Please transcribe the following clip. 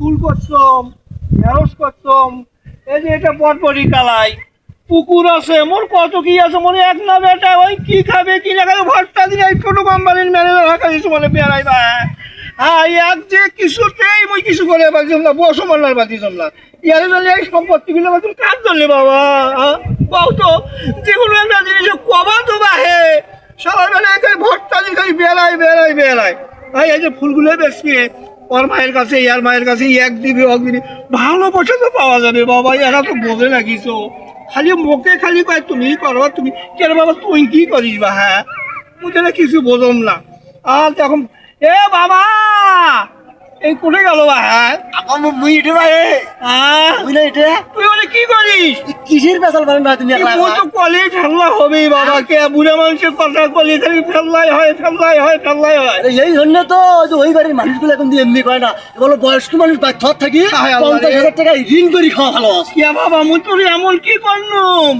ফুল করছম ঢেঁড়স করছম এই যে এটা বটবটি কালাই। পুকুর আছে, মোর কত কি আছে মনে এক না বেটা, ওই কি খাবে, কি না খাবে ভরটা দিন এই ছোট কোম্পানির ম্যানেজার রাখা দিয়েছে বলে বেড়াই বা। হ্যাঁ এক যে কিছুতেই মই কিছু করে পারছিলাম না বসো মান্নার পারছিলাম না। ইয়ারে জন্য এই সম্পত্তিগুলো তুমি কার জন্য বাবা বাউ তো যে কোনো একটা জিনিস কবা তো বাহে। সবার বেলা, এখানে ভরটা দিন খালি বেড়াই বেড়াই বেড়াই। এই যে ফুলগুলো বেশি ওর মায়ের কাছে ইয়ার মায়ের কাছে এক দিবি অক দিবি। ভালো তো পাওয়া যাবে বাবা এরা তো বোঝে না কিছু খালি মুখে খালি কয় তুমি করো তুমি কেন বাবা তুই কি করিস বা হ্যাঁ? মুঝে না কিছু বোঝম না। আর তখন এ বাবা এই কোথায় গেল বা হ্যাঁ? মুই এটা ভাই এটা তুই বলে কি করিস? কিসের পেশাল পারেন না তুমি তো কলি ফেললা হবেই বাবা কে বুড়া মানুষের কথা কলি খালি ফেললাই হয় ফেললাই হয় ফেললাই হয়। এই জন্য তো ওই বাড়ির মানুষগুলো এখন দিয়ে এমনি করে না বলো বয়স্ক মানুষ বা থর থাকি। পঞ্চাশ হাজার টাকা ঋণ করি খাওয়া ভালো। কি বাবা মুতুরি তোর এমন কি করলুম?